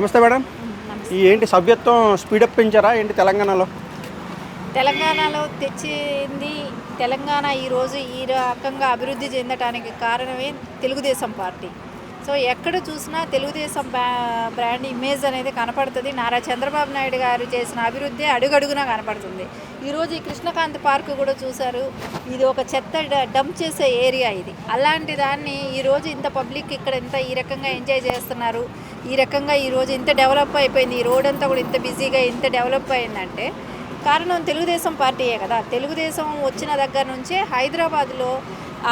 నమస్తే మేడం. ఈ ఏంటి సభ్యత్వం స్పీడప్ పెంచారా? ఏంటి తెలంగాణలో? తెలంగాణలో తెచ్చింది తెలంగాణ ఈరోజు ఈ రకంగా అభివృద్ధి చెందడానికి కారణమే తెలుగుదేశం పార్టీ. సో ఎక్కడ చూసినా తెలుగుదేశం బ్రా- బ్రాండ్ ఇమేజ్ అనేది కనపడుతుంది. నారా చంద్రబాబు నాయుడు గారు చేసిన అభివృద్ధి అడుగడుగునా కనపడుతుంది. ఈరోజు ఈ కృష్ణకాంత్ పార్క్ కూడా చూశారు. ఇది ఒక చెత్త డంప్ చేసే ఏరియా ఇది. అలాంటి దాన్ని ఈరోజు ఇంత పబ్లిక్ ఇక్కడ ఇంత ఈ రకంగా ఎంజాయ్ చేస్తున్నారు. ఈ రకంగా ఈరోజు ఇంత డెవలప్ అయిపోయింది ఈ రోడ్ అంతా కూడా ఇంత బిజీగా ఇంత డెవలప్ అయిందంటే కారణం తెలుగుదేశం పార్టీయే కదా. తెలుగుదేశం వచ్చిన దగ్గర నుంచే హైదరాబాద్లో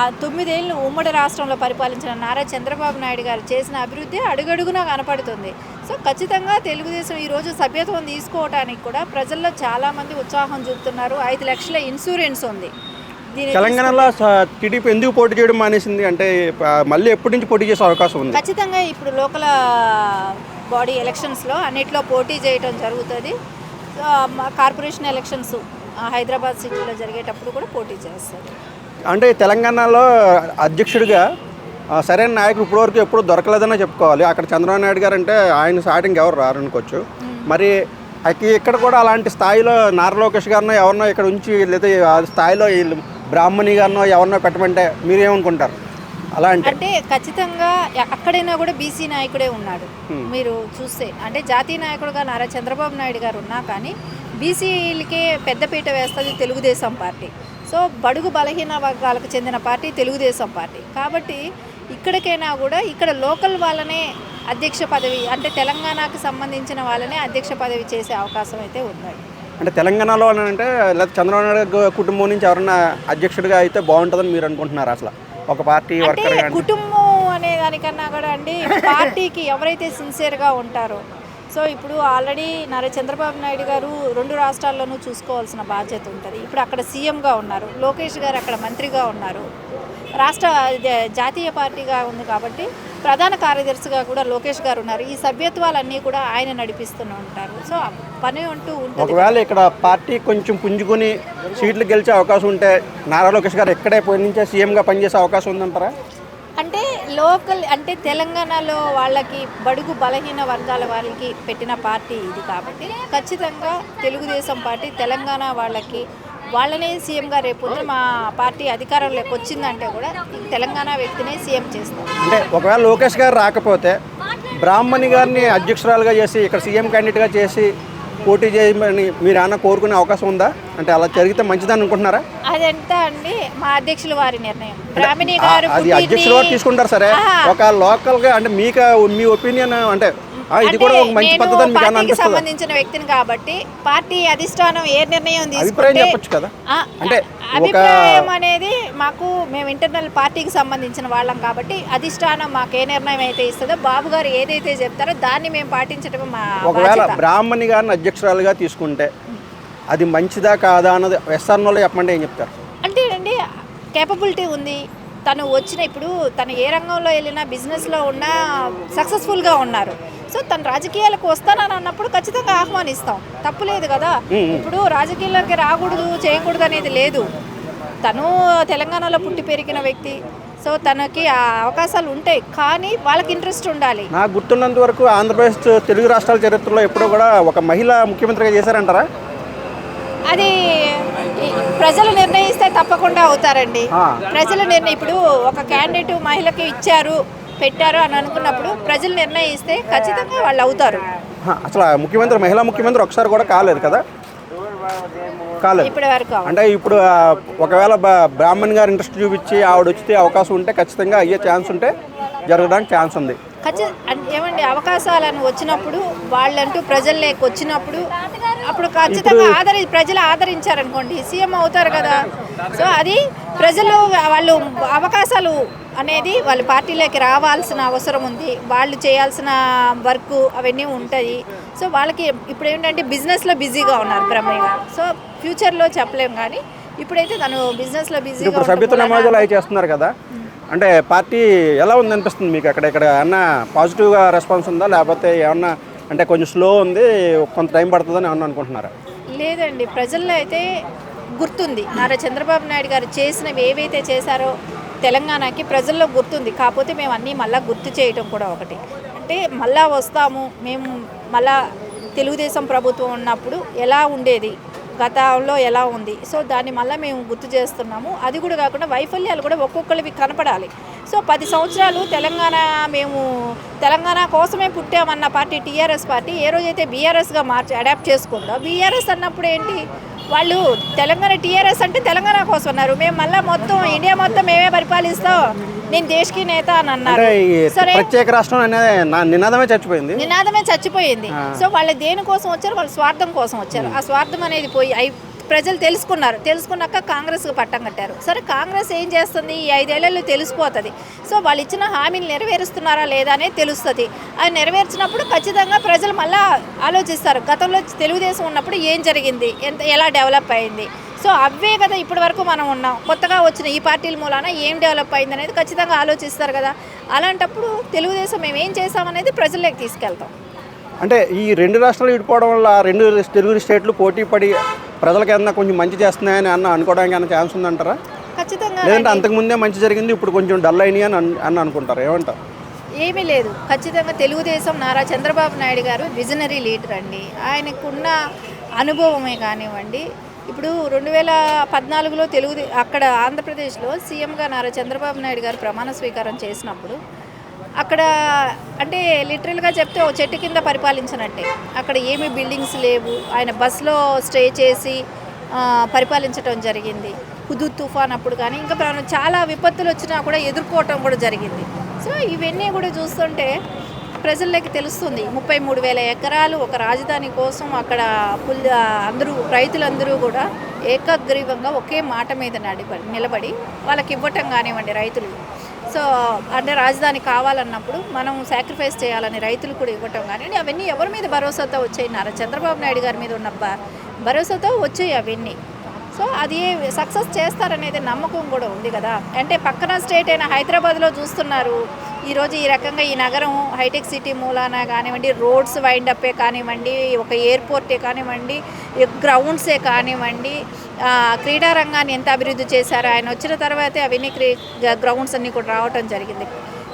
ఆ తొమ్మిదేళ్ళు ఉమ్మడి రాష్ట్రంలో పరిపాలించిన నారా చంద్రబాబు నాయుడు గారు చేసిన అభివృద్ధి అడుగడుగునా కనపడుతుంది. సో ఖచ్చితంగా తెలుగుదేశం ఈరోజు సభ్యత్వం తీసుకోవడానికి కూడా ప్రజల్లో చాలామంది ఉత్సాహం చూపుతున్నారు. ఐదు లక్షల ఇన్సూరెన్స్ ఉంది. తెలంగాణలో టీడీపీ ఎందుకు పోటీ చేయడం మానేసింది అంటే మళ్ళీ ఎప్పటి నుంచి పోటీ చేసే అవకాశం ఉంది? ఖచ్చితంగా ఇప్పుడు లోకల్ బాడీ ఎలక్షన్స్లో అన్నిట్లో పోటీ చేయటం జరుగుతుంది. కార్పొరేషన్ ఎలక్షన్స్ హైదరాబాద్ సిటీలో జరిగేటప్పుడు కూడా పోటీ చేస్తారు. అంటే తెలంగాణలో అధ్యక్షుడిగా సరైన నాయకుడు ఇప్పటివరకు ఎప్పుడు దొరకలేదనే చెప్పుకోవాలి. అక్కడ చంద్రబాబు నాయుడు గారు అంటే ఆయన సాటింగ్ ఎవరు రారు అనుకోవచ్చు. మరి ఇక్కడ కూడా అలాంటి స్థాయిలో నారా లోకేష్ గారినో ఎవరినో ఇక్కడ ఉంచి లేదా స్థాయిలో వీళ్ళు బ్రాహ్మణి గారినో ఎవరినో పెట్టమంటే మీరేమనుకుంటారు? అలా అంటే? అంటే ఖచ్చితంగా అక్కడైనా కూడా బీసీ నాయకుడే ఉన్నాడు. మీరు చూస్తే. అంటే జాతీయ నాయకుడుగా నారా చంద్రబాబు నాయుడు గారు ఉన్నా కానీ బీసీలకే పెద్దపీట వేస్తుంది తెలుగుదేశం పార్టీ. సో బడుగు బలహీన వర్గాలకు చెందిన పార్టీ తెలుగుదేశం పార్టీ. కాబట్టి ఇక్కడికైనా కూడా ఇక్కడ లోకల్ వాళ్ళనే అధ్యక్ష పదవి అంటే తెలంగాణకు సంబంధించిన వాళ్ళనే అధ్యక్ష పదవి చేసే అవకాశం అయితే ఉంది అంటే తెలంగాణలో అని అంటే లేదా చంద్రబాబు నాయుడు కుటుంబం నుంచి ఎవరన్నా అధ్యక్షుడిగా అయితే బాగుంటుందని మీరు అనుకుంటున్నారు అసలు? ఒక పార్టీ అంటే వర్కర్ కానీ కుటుంబం అనే దానికన్నా కూడా అండి పార్టీకి ఎవరైతే సిన్సియర్గా ఉంటారో సో ఇప్పుడు ఆల్రెడీ నారా చంద్రబాబు నాయుడు గారు రెండు రాష్ట్రాల్లోనూ చూసుకోవాల్సిన బాధ్యత ఉంటుంది. ఇప్పుడు అక్కడ సీఎంగా ఉన్నారు లోకేష్ గారు అక్కడ మంత్రిగా ఉన్నారు. రాష్ట్ర జ- జాతీయ పార్టీగా ఉంది కాబట్టి ప్రధాన కార్యదర్శిగా కూడా లోకేష్ గారు ఉన్నారు. ఈ సభ్యత్వాలన్నీ కూడా ఆయన నడిపిస్తూనే ఉంటారు. సో పని అంటూ ఉంటుంది. ఒకవేళ ఇక్కడ పార్టీ కొంచెం పుంజుకుని సీట్లు గెలిచే అవకాశం ఉంటే నారా లోకేష్ గారు ఎక్కడే పోయి నుంచే సీఎంగా పనిచేసే అవకాశం ఉందంటారా? అంటే లోకల్ అంటే తెలంగాణలో వాళ్ళకి బడుగు బలహీన వర్గాల వాళ్ళకి పెట్టిన పార్టీ ఇది కాబట్టి ఖచ్చితంగా తెలుగుదేశం పార్టీ తెలంగాణ వాళ్ళకి వాళ్ళనే సీఎంగా రేపు మా పార్టీ అధికారంలోకి వచ్చిందంటే కూడా తెలంగాణ వ్యక్తినే సీఎం చేస్తారు. అంటే ఒకవేళ లోకేష్ గారు రాకపోతే బ్రాహ్మణి గారిని అధ్యక్షురాలుగా చేసి ఇక్కడ సీఎం క్యాండిడేట్గా చేసి పోటీ చేయమని మీరు ఏమైనా కోరుకునే అవకాశం ఉందా? అంటే అలా జరిగితే మంచిదని అనుకుంటున్నారా? అదంతా అండి మా అధ్యక్షుల వారి నిర్ణయం. బ్రాహ్మణి గారు అది అధ్యక్షుడు వారు తీసుకుంటారు సరే. ఒక లోకల్గా అంటే మీకు మీ ఒపీనియన్ అంటే ఇది కూడా ఒక మంచి పద్ధతి అని మీకు ఏమైనా పార్టీకి అనిపిస్తుందా? సంబంధించిన వ్యక్తిని కాబట్టి పార్టీ అధిష్టానం ఏ నిర్ణయం అభిప్రాయం తీసుకుంటే చెప్పొచ్చు కదా. ఆ, అంటే ఒక అభిప్రాయం అనేది మాకు మేము ఇంటర్నల్ పార్టీకి సంబంధించిన వాళ్ళం కాబట్టి అధిష్టానం మాకు ఏ నిర్ణయం అయితే ఇస్తుందో బాబు గారు ఏదైతే చెప్తారో దాన్ని మేము పాటించడం మా ఒకవేళ బాధ్యత. బ్రాహ్మణి గారిని అధ్యక్షురాలుగా తీసుకుంటే అది మంచిదా కాదా అన్నది ఎస్ఆర్నోలో చెప్పమంటే ఏం చెప్తారు? అంటే అండి కేపబిలిటీ ఉంది. తను వచ్చిన ఇప్పుడు తను ఏ రంగంలో వెళ్ళినా బిజినెస్లో ఉన్నా సక్సెస్ఫుల్గా ఉన్నారు. సో తను రాజకీయాలకు వస్తానని అన్నప్పుడు ఖచ్చితంగా ఆహ్వానిస్తాం. తప్పులేదు కదా? ఇప్పుడు రాజకీయాలకి రాకూడదు చేయకూడదు అనేది లేదు. తను తెలంగాణలో పుట్టి పెరిగిన వ్యక్తి. సో తనకి ఆ అవకాశాలు ఉంటాయి. కానీ వాళ్ళకి ఇంట్రెస్ట్ ఉండాలి. నాకు గుర్తున్నంత వరకు ఆంధ్రప్రదేశ్ తెలుగు రాష్ట్రాల చరిత్రలో ఎప్పుడూ కూడా ఒక మహిళ ముఖ్యమంత్రిగా చేశారంటారా? అది ప్రజలు నిర్ణయిస్తే తప్పకుండా అవుతారండి. ప్రజలు నిర్ణయం ఇప్పుడు ఒక క్యాండిడేట్ మహిళకి ఇచ్చారు పెట్టారు అని అనుకున్నప్పుడు ప్రజలు నిర్ణయిస్తే ఖచ్చితంగా వాళ్ళు అవుతారు. అసలు ముఖ్యమంత్రి మహిళా ముఖ్యమంత్రి ఒకసారి కూడా కాలేదు కదా? కాలేదు. ఇప్పటి వరకు అంటే ఇప్పుడు ఒకవేళ బ్రాహ్మణ్ గారు ఇంట్రెస్ట్ చూపించి ఆవిడ వచ్చితే అవకాశం ఉంటే ఖచ్చితంగా అయ్యే ఛాన్స్ ఉంటే జరగడానికి ఛాన్స్ ఉంది. ఖచ్చి అన్- ఏమండి అవకాశాలను వచ్చినప్పుడు వాళ్ళంటూ ప్రజల్లోకి వచ్చినప్పుడు అప్పుడు ఖచ్చితంగా ఆదరి ప్రజలు ఆదరించారనుకోండి సీఎం అవుతారు కదా. సో అది ప్రజలు వాళ్ళు అవకాశాలు అనేది వాళ్ళ పార్టీలోకి రావాల్సిన అవసరం ఉంది. వాళ్ళు చేయాల్సిన వర్క్ అవన్నీ ఉంటాయి. సో వాళ్ళకి ఇప్పుడు ఏంటంటే బిజినెస్లో బిజీగా ఉన్నారు బ్రహ్మయ్య సో ఫ్యూచర్లో చెప్పలేం కానీ ఇప్పుడైతే తను బిజినెస్లో బిజీగా ఇప్పుడు సభ్యత్వ నమోదులు అవి చేస్తున్నారు కదా. అంటే పార్టీ ఎలా ఉంది అనిపిస్తుంది మీకు అక్కడ? ఇక్కడ ఏమన్నా పాజిటివ్గా రెస్పాన్స్ ఉందా? లేకపోతే ఏమన్నా అంటే కొంచెం స్లో ఉంది కొంత టైం పడుతుందని ఏమన్నా అనుకుంటున్నారా? లేదండి. ప్రజల్లో అయితే గుర్తుంది. నారా చంద్రబాబు నాయుడు గారు చేసినవి ఏవైతే చేశారో తెలంగాణకి ప్రజల్లో గుర్తుంది. కాకపోతే మేము అన్నీ మళ్ళీ గుర్తు చేయటం కూడా ఒకటి. అంటే మళ్ళా వస్తాము మేము మళ్ళా తెలుగుదేశం ప్రభుత్వం ఉన్నప్పుడు ఎలా ఉండేది? గతంలో ఎలా ఉంది? సో దాన్ని మళ్ళీ మేము గుర్తు చేస్తున్నాము. అది కూడా కాకుండా వైఫల్యాలు కూడా ఒక్కొక్కరివి కనపడాలి. సో పది సంవత్సరాలు తెలంగాణ మేము తెలంగాణ కోసమే పుట్టామన్న పార్టీ టీఆర్ఎస్ పార్టీ ఏ రోజైతే బీఆర్ఎస్గా మార్చి అడాప్ట్ చేసుకుందో బీఆర్ఎస్ అన్నప్పుడు ఏంటి? వాళ్ళు తెలంగాణ టీఆర్ఎస్ అంటే తెలంగాణ కోసం అన్నారు. మేము మళ్ళీ మొత్తం ఇండియా మొత్తం మేమే పరిపాలిస్తాం. నేను దేశకి నేత అని అన్నారు. ప్రత్యేక రాష్ట్రం అనేది నినాదమే చచ్చిపోయింది. నినాదమే చచ్చిపోయింది. సో వాళ్ళు దేనికోసం వచ్చారు? వాళ్ళు స్వార్థం కోసం వచ్చారు. ఆ స్వార్థం అనేది పోయి అయి ప్రజలు తెలుసుకున్నారు. తెలుసుకున్నాక కాంగ్రెస్కి పట్టం కట్టారు. సరే కాంగ్రెస్ ఏం చేస్తుంది? ఈ ఐదేళ్ళలో తెలిసిపోతుంది. సో వాళ్ళు ఇచ్చిన హామీలు నెరవేరుస్తున్నారా లేదా అనేది తెలుస్తుంది. అది నెరవేర్చినప్పుడు ఖచ్చితంగా ప్రజలు మళ్ళీ ఆలోచిస్తారు. గతంలో తెలుగుదేశం ఉన్నప్పుడు ఏం జరిగింది? ఎంత ఎలా డెవలప్ అయింది? సో అవే కదా ఇప్పటి వరకు మనం ఉన్నాం. కొత్తగా వచ్చిన ఈ పార్టీల మూలాన ఏం డెవలప్ అయింది అనేది ఖచ్చితంగా ఆలోచిస్తారు కదా. అలాంటప్పుడు తెలుగుదేశం మేము ఏం చేసామనేది ప్రజల్లోకి తీసుకెళ్తాం. అంటే ఈ రెండు రాష్ట్రాలు విడిపోవడం వల్ల రెండు తెలుగు స్టేట్లు పోటీ పడి ప్రజలకు ఏమన్నా కొంచెం మంచి చేస్తున్నాయని అన్న అనుకోవడానికి ఏమైనా ఛాన్స్ ఉందంటారా? ఖచ్చితంగా లేదంటే అంతకుముందే మంచి జరిగింది ఇప్పుడు కొంచెం డల్ అయినాయి అని అన్- అని అనుకుంటారు? ఏమంటారు? ఏమీ లేదు. ఖచ్చితంగా తెలుగుదేశం నారా చంద్రబాబు నాయుడు గారు విజనరీ లీడర్ అండి. ఆయనకున్న అనుభవమే కానివ్వండి. ఇప్పుడు రెండు వేల పద్నాలుగులో తెలుగు అక్కడ ఆంధ్రప్రదేశ్లో సీఎంగా నారా చంద్రబాబు నాయుడు గారు ప్రమాణ స్వీకారం చేసినప్పుడు అక్కడ అంటే లిటరల్గా చెప్తే ఓ చెట్టు కింద పరిపాలించినట్టే. అక్కడ ఏమీ బిల్డింగ్స్ లేవు. ఆయన బస్సులో స్టే చేసి పరిపాలించడం జరిగింది. హుదూ తుఫాన్ అప్పుడు కానీ ఇంకా చాలా విపత్తులు వచ్చినా కూడా ఎదుర్కోవటం కూడా జరిగింది. సో ఇవన్నీ కూడా చూస్తుంటే ప్రజల్లోకి తెలుస్తుంది. ముప్పై మూడు వేల ఎకరాలు ఒక రాజధాని కోసం అక్కడ పుల్ అందరూ రైతులందరూ కూడా ఏకగ్రీవంగా ఒకే మాట మీద నడిపడి నిలబడి వాళ్ళకి ఇవ్వటం కానివ్వండి రైతులు. సో అంటే రాజధాని కావాలన్నప్పుడు మనం సాక్రిఫైస్ చేయాలని రైతులు కూడా ఇవ్వటం కానీ అవన్నీ ఎవరి మీద భరోసాతో వచ్చాయినారు చంద్రబాబు నాయుడు గారి మీద ఉన్న భరోసాతో వచ్చాయి అవన్నీ. సో అది సక్సెస్ చేస్తారనేది నమ్మకం కూడా ఉంది కదా. అంటే పక్కన స్టేట్ అయిన హైదరాబాద్లో చూస్తున్నారు ఈరోజు ఈ రకంగా ఈ నగరం హైటెక్ సిటీ మూలాన కానివ్వండి రోడ్స్ వైండప్పే కానివ్వండి ఒక ఎయిర్పోర్టే కానివ్వండి గ్రౌండ్సే కానివ్వండి క్రీడారంగాన్ని ఎంత అభివృద్ధి చేశారో ఆయన వచ్చిన తర్వాతే అవన్నీ క్రీ గ్రౌండ్స్ అన్నీ కూడా రావటం జరిగింది.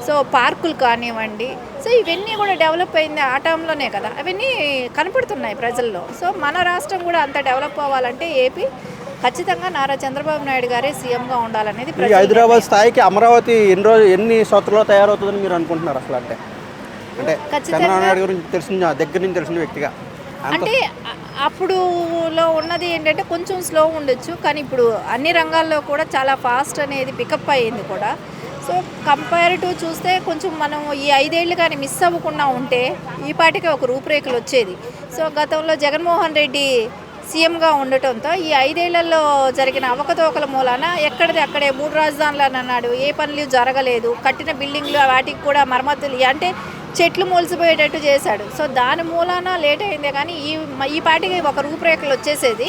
సో పార్కులు కానివ్వండి సో ఇవన్నీ కూడా డెవలప్ అయింది ఆ టైంలోనే కదా. అవన్నీ కనపడుతున్నాయి ప్రజల్లో. సో మన రాష్ట్రం కూడా అంత డెవలప్ అవ్వాలంటే ఏపీ ఖచ్చితంగా నారా చంద్రబాబు నాయుడు గారే సీఎంగా ఉండాలనేది ఈ హైదరాబాద్ స్థాయికి అమరావతి ఎన్ని రోజు ఎన్ని సంవత్సరాలు తయారవుతుందని మీరు అనుకుంటున్నారు అసలు అంటే? అంటే చంద్రబాబు నాయుడు గురించి తెలిసిన దగ్గర నుంచి తెలిసిన వ్యక్తిగా. అంటే అప్పుడులో ఉన్నది ఏంటంటే కొంచెం స్లో ఉండొచ్చు కానీ ఇప్పుడు అన్ని రంగాల్లో కూడా చాలా ఫాస్ట్ అనేది పికప్ అయ్యింది కూడా. సో కంపేర్ టు చూస్తే కొంచెం మనం ఈ ఐదేళ్ళు కానీ మిస్ అవ్వకుండా ఉంటే ఈ పాటికి ఒక రూపురేఖలు వచ్చేది. సో గతంలో జగన్మోహన్ రెడ్డి సీఎంగా ఉండటంతో ఈ ఐదేళ్ళలో జరిగిన అవకతవకల మూలాన ఎక్కడిది అక్కడే మూడు రాజధానులు అని అన్నాడు. ఏ పనులు జరగలేదు. కట్టిన బిల్డింగ్లు వాటికి కూడా మరమ్మతులు అంటే చెట్లు మొలిసిపోయేటట్టు చేశాడు. సో దాని మూలాన లేట్ అయిందే కానీ ఈ ఈ పాటికి ఒక రూపురేఖలు వచ్చేసేది.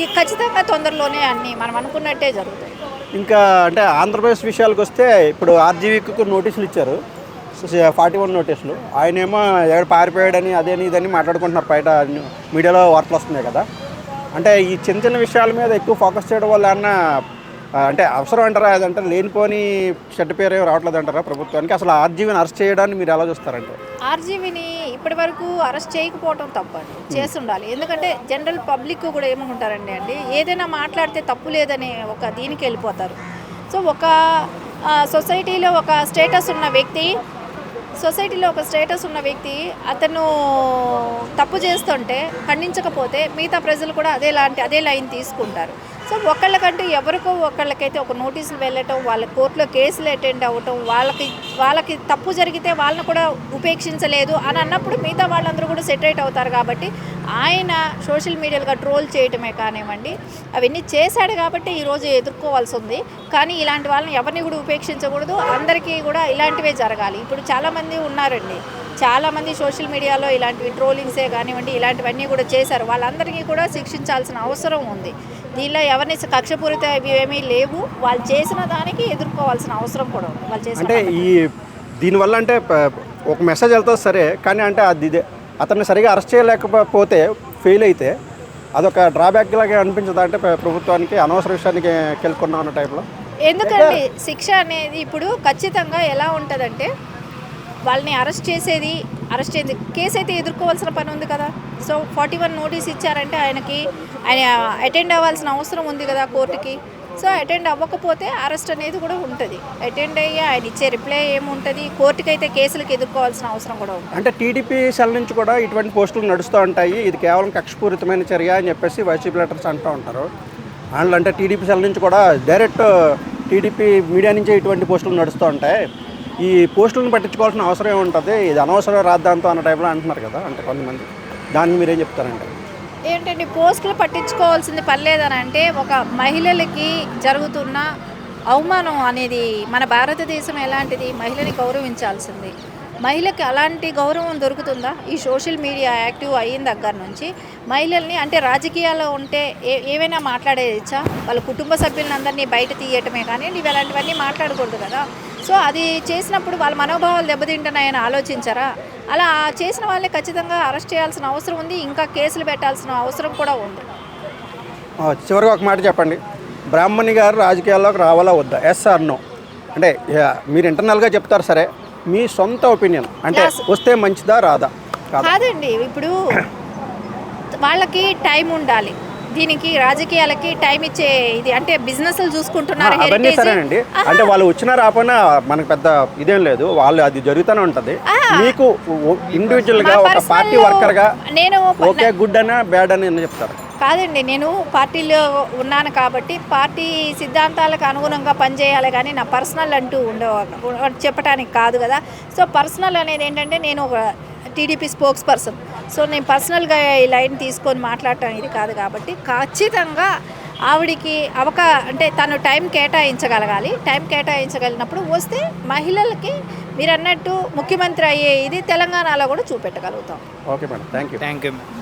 ఈ ఖచ్చితంగా తొందరలోనే అన్నీ మనం అనుకున్నట్టే జరుగుతాయి. ఇంకా అంటే ఆంధ్రప్రదేశ్ విషయాలకు వస్తే ఇప్పుడు ఆర్జీవీకి నోటీసులు ఇచ్చారు. ఫార్టీ వన్ నోటీసులు. ఆయనేమో ఎక్కడ పారిపోయాడని అదేని ఇదని మాట్లాడుకుంటున్నారు బయట మీడియాలో వార్తలు వస్తున్నాయి కదా. అంటే ఈ చిన్న చిన్న విషయాల మీద ఎక్కువ ఫోకస్ చేయడం వల్ల అన్న అంటే అవసరం అంటారా? అదంటే లేనిపోని చెడ్డ పేరు రావట్లేదు అంటారా ప్రభుత్వానికి? అసలు ఆర్జీవీని అరెస్ట్ చేయడాన్ని మీరు ఎలా చూస్తారంటే? ఆర్జీవీని ఇప్పటి వరకు అరెస్ట్ చేయకపోవటం తప్పండి. చేసి ఉండాలి ఎందుకంటే జనరల్ పబ్లిక్ కూడా ఏమనుకుంటారండి అండి? ఏదైనా మాట్లాడితే తప్పు లేదనే ఒక దీనికి వెళ్ళిపోతారు. సో ఒక సొసైటీలో ఒక స్టేటస్ ఉన్న వ్యక్తి సొసైటీలో ఒక స్టేటస్ ఉన్న వ్యక్తి అతను తప్పు చేస్తుంటే ఖండించకపోతే మిగతా ప్రజలు కూడా అదే లాంటి అదే లైన్ తీసుకుంటారు. సో ఒకళ్ళకంటూ ఎవరికో ఒకళ్ళకైతే ఒక నోటీసులు వెళ్ళటం వాళ్ళ కోర్టులో కేసులు అటెండ్ అవ్వటం వాళ్ళకి వాళ్ళకి తప్పు జరిగితే వాళ్ళని కూడా ఉపేక్షించలేదు అని అన్నప్పుడు మిగతా వాళ్ళందరూ కూడా సెటరేట్ అవుతారు కాబట్టి ఆయన సోషల్ మీడియాలుగా ట్రోల్ చేయటమే కానివ్వండి అవన్నీ చేశాడు కాబట్టి ఈరోజు ఎదుర్కోవాల్సి ఉంది. కానీ ఇలాంటి వాళ్ళని ఎవరిని కూడా ఉపేక్షించకూడదు. అందరికీ కూడా ఇలాంటివే జరగాలి. ఇప్పుడు చాలామంది ఉన్నారండి. చాలామంది సోషల్ మీడియాలో ఇలాంటివి ట్రోలింగ్సే కానివ్వండి ఇలాంటివన్నీ కూడా చేశారు. వాళ్ళందరికీ కూడా శిక్షించాల్సిన అవసరం ఉంది. దీనిలో ఎవరిని కక్షపూరిత ఏమీ లేవు. వాళ్ళు చేసిన దానికి ఎదుర్కోవాల్సిన అవసరం కూడా ఉంది. వాళ్ళు చేసిన అంటే ఈ దీనివల్ల అంటే ఒక మెసేజ్ వెళ్తుంది సరే కానీ అంటే అది అతన్ని సరిగా అరెస్ట్ చేయలేకపోతే ఫెయిల్ అయితే అదొక డ్రాబ్యాక్ లాగా అనిపించదా? అంటే ప్ర- ప్రభుత్వానికి అనవసర విషయానికి కెలుకున్నాం అన్న టైప్లో ఎందుకంటే శిక్ష అనేది ఇప్పుడు ఖచ్చితంగా ఎలా ఉంటుందంటే వాళ్ళని అరెస్ట్ చేసేది అరెస్ట్ అయింది కేసు అయితే ఎదుర్కోవాల్సిన పని ఉంది కదా. సో ఫార్టీ వన్ నోటీస్ ఇచ్చారంటే ఆయనకి ఆయన అటెండ్ అవ్వాల్సిన అవసరం ఉంది కదా కోర్టుకి. సో అటెండ్ అవ్వకపోతే అరెస్ట్ అనేది కూడా ఉంటుంది. అటెండ్ అయ్యి ఆయన ఇచ్చే రిప్లై ఏముంటుంది? కోర్టుకి అయితే కేసులకు ఎదుర్కోవాల్సిన అవసరం కూడా ఉంటుంది అంటే టీడీపీ సెల్ నుంచి కూడా ఇటువంటి పోస్టులు నడుస్తూ ఉంటాయి. ఇది కేవలం కక్షపూరితమైన చర్య అని చెప్పేసి వైసీపీ లెటర్స్ అంటూ ఉంటారు. వాళ్ళు అంటే టీడీపీ సెల్ నుంచి కూడా డైరెక్ట్ టీడీపీ మీడియా నుంచే ఇటువంటి పోస్టులు నడుస్తూ ఉంటాయి. ఈ పోస్టులను పట్టించుకోవాల్సిన అవసరం ఏముంటుంది? ఇది అనవసరం రాద్దాంతో అన్న టైంలో అంటున్నారు కదా అంటే కొంతమంది. దాన్ని మీరేం చెప్తారంటే? ఏంటంటే పోస్టులు పట్టించుకోవాల్సింది పర్లేదని అంటే ఒక మహిళలకి జరుగుతున్న అవమానం అనేది మన భారతదేశం ఎలాంటిది? మహిళని గౌరవించాల్సింది. మహిళకి అలాంటి గౌరవం దొరుకుతుందా? ఈ సోషల్ మీడియా యాక్టివ్ అయిన దగ్గర నుంచి మహిళల్ని అంటే రాజకీయాల్లో ఉంటే ఏ ఏమైనా మాట్లాడేయచ్చా? వాళ్ళ కుటుంబ సభ్యులందరినీ బయట తీయటమే కానీ ఇవి అలాంటివన్నీ మాట్లాడకూడదు కదా. సో అది చేసినప్పుడు వాళ్ళ మనోభావాలు దెబ్బతింటున్నాయని ఆలోచించరా? అలా చేసిన వాళ్ళని ఖచ్చితంగా అరెస్ట్ చేయాల్సిన అవసరం ఉంది ఇంకా కేసులు పెట్టాల్సిన అవసరం కూడా ఉంది. చివరిగా ఒక మాట చెప్పండి. బ్రాహ్మణి గారు రాజకీయాల్లోకి రావాలా వద్దా? ఎస్ ఆర్ నో అంటే మీరు ఇంటర్నల్గా చెప్తారు సరే. మీ సొంత ఒపీనియన్ అంటే. వస్తే మంచిదా రాదా? కాదా? కాదండి ఇప్పుడు వాళ్ళకి టైం ఉండాలి. దీనికి రాజకీయాలకి టైం ఇచ్చే ఇది అంటే బిజినెస్ చూసుకుంటున్నారు అవన్నీ. సరేనండి. అంటే వాళ్ళు వచ్చినా రాపోయినా మనకు పెద్ద ఇదేం లేదు. వాళ్ళు అది జరుగుతూనే ఉంటది. మీకు ఇండివిజువల్గా ఒక పార్టీ వర్కర్గా నేను ఓకే గుడ్ అనా బ్యాడ్ అని చెప్తారు? కాదండి నేను పార్టీలో ఉన్నాను కాబట్టి పార్టీ సిద్ధాంతాలకు అనుగుణంగా పనిచేయాలి కానీ నా పర్సనల్ అంటూ ఉండవు చెప్పడానికి కాదు కదా. సో పర్సనల్ అనేది ఏంటంటే నేను ఒక టీడీపీ స్పోక్స్ పర్సన్ సో నేను పర్సనల్గా ఈ లైన్ తీసుకొని మాట్లాడటం ఇది కాదు కాబట్టి ఖచ్చితంగా ఆవిడికి అవకా అంటే తను టైం కేటాయించగలగాలి. టైం కేటాయించగలిగినప్పుడు వస్తే మహిళలకి మీరు అన్నట్టు ముఖ్యమంత్రి అయ్యే ఇది తెలంగాణలో కూడా చూపెట్టగలుగుతాం. Okay madam. Thank you thank you